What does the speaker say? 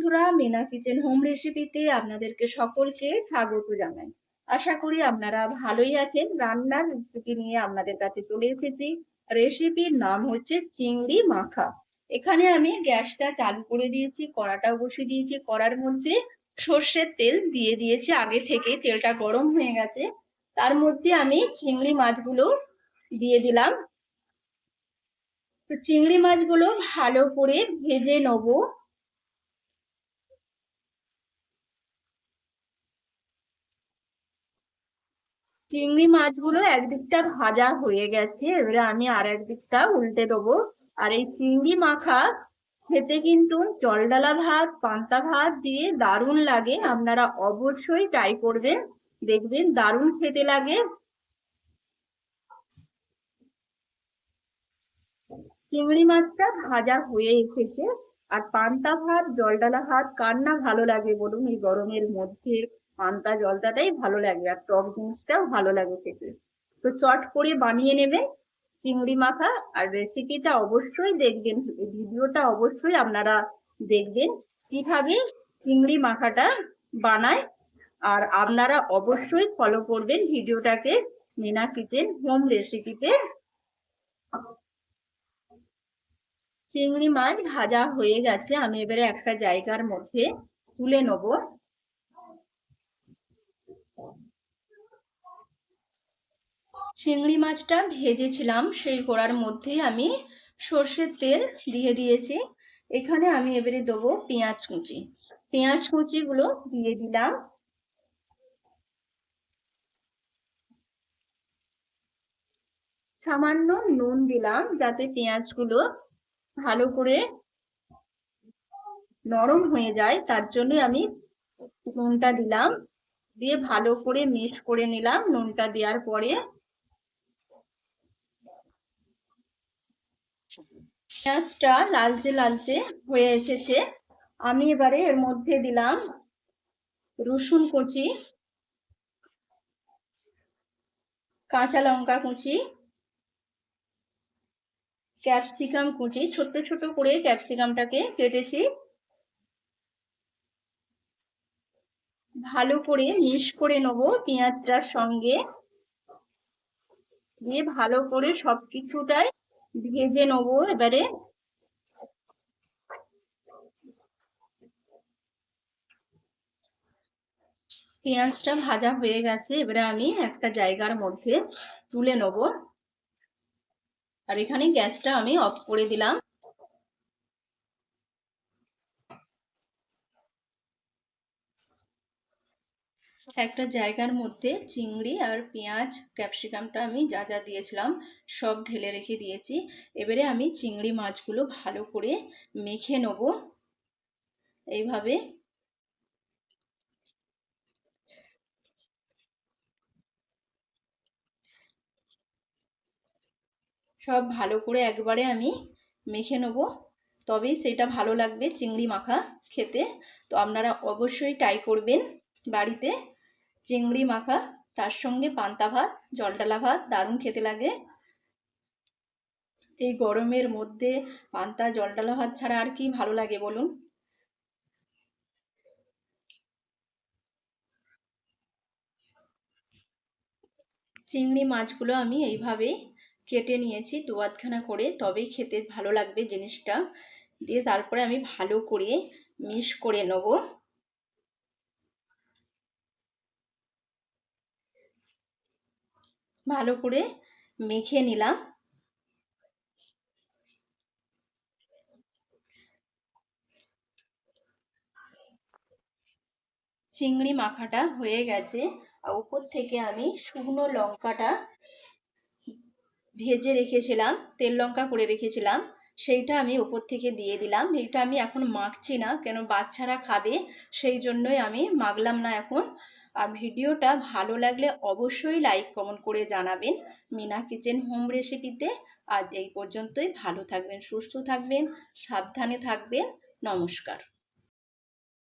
বন্ধুরা, Mina kitchen home রেসিপিতে আপনাদেরকে সকলকে স্বাগত জানাই। আশা করি আপনারা ভালোই আছেন। রান্নার রেসিপি নিয়ে আপনাদের কাছে চলে এসেছি। রেসিপির নাম হচ্ছে চিংড়ি মাখা। এখানে আমি গ্যাসটা চালু করে দিয়েছি, কড়াটাও বসিয়ে দিয়েছি। কড়ার মধ্যে সর্ষের তেল দিয়ে দিয়েছি। আগে থেকে তেলটা গরম হয়ে গেছে। তার মধ্যে আমি চিংড়ি মাছগুলো দিয়ে দিলাম। তো চিংড়ি মাছগুলো ভালো করে ভেজে নেব। চিংড়ি মাছগুলো একদিকটা ভাজা হয়ে গেছে, এবারে আমি আর একদিকটা উল্টে দেবো। আর এই চিংড়ি মাখা খেতে কিন্তু জলডালা ভাত, পান্তা ভাত দিয়ে দারুণ লাগে। আপনারা অবশ্যই ট্রাই করবেন, দেখবেন দারুণ খেতে লাগে। চিংড়ি মাছটা ভাজা হয়ে এসেছে। আর পান্তা ভাত, জলডালা ভাত, কার না ভালো লাগে বলুন? এই গরমের মধ্যে পান্তা জলটাটাই ভালো লাগে আর টক জিনিসটাও ভালো লাগে খেতে। তো চট করে বানিয়ে নেবেন চিংড়ি মাখা আর রেসিপিটা অবশ্যই দেখবেন ভিডিওটা অবশ্যই আপনারা দেখবেন কীভাবে চিংড়ি মাখাটা বানায় আর আপনারা অবশ্যই ফলো করবেন ভিডিওটাকে মিনা কিচেন হোম রেসিপিতে চিংড়ি মাছ ভাজা হয়ে গেছে, আমি এবারে একটা জায়গার মধ্যে তুলে নেব। চিংড়ি মাছটা ভেজেছিলাম, সেই কড়ার মধ্যে আমি সর্ষের তেল দিয়ে দিয়েছি। এখানে আমি এবারে দেবো পেঁয়াজ কুচি। পেঁয়াজ কুচিগুলো দিয়ে দিলাম। সামান্য নুন দিলাম, যাতে পেঁয়াজগুলো ভালো করে নরম হয়ে যায়, তার জন্য আমি নুনটা দিলাম। দিয়ে ভালো করে মিক্স করে নিলাম নুনটা দেওয়ার পরে। পেঁয়াজটা লালচে লালচে হয়ে এসেছে। আমি এবারে এর মধ্যে দিলাম রসুন কুচি, কাঁচা লঙ্কা কুচি। ক্যাপসিকাম কুচি ছোট ছোট করে ক্যাপসিকামটাকে কেটেছি। ভালো করে মিক্স করে নেব পেঁয়াজটার সঙ্গে। দিয়ে ভালো করে সব কিছুটাই ভেজে নেব এবারে। পেঁয়াজটা ভাজা হয়ে গেছে, এবারে আমি একটা জায়গার মধ্যে তুলে নেব। আর এখানে গ্যাসটা আমি অফ করে দিলাম। একটা জায়গার মধ্যে চিংড়ি আর পেঁয়াজ, ক্যাপসিকামটা আমি যা যা দিয়েছিলাম সব ঢেলে রেখে দিয়েছি। এবারে আমি চিংড়ি মাছগুলো ভালো করে মেখে নেব। এইভাবে সব ভালো করে একবারে আমি মেখে নেব। তবেই সেটা ভালো লাগবে চিংড়ি মাখা খেতে। তো আপনারা অবশ্যই ট্রাই করবেন বাড়িতে চিংড়ি মাখা। তার সঙ্গে পান্তা ভাত, জলডালা ভাত দারুণ খেতে লাগে। এই গরমের মধ্যে পান্তা, জলডালা ভাত ছাড়া আর কি ভালো লাগে বলুন? চিংড়ি মাছগুলো আমি এইভাবে কেটে নিয়েছি দু আধখানা করে, তবেই খেতে ভালো লাগবে জিনিসটা। দিয়ে তারপরে আমি ভালো করে মিশ করে নেব। ভালো করে মেখে নিলাম। চিংড়ি মাখাটা হয়ে গেছে। আর উপর থেকে আমি শুকনো লঙ্কাটা ভেজে রেখেছিলাম, তেল লঙ্কা করে রেখেছিলাম, সেইটা আমি ওপর থেকে দিয়ে দিলাম। এইটা আমি এখন মাখছি না, কেন বাচ্চারা খাবে, সেই জন্যই আমি মাখলাম না এখন। আর ভিডিওটা ভালো লাগলে অবশ্যই লাইক, কমেন্ট করে জানাবেন। মিনা কিচেন হোম রেসিপিতে আজ এই পর্যন্তই। ভালো থাকবেন, সুস্থ থাকবেন, সাবধানে থাকবেন। নমস্কার।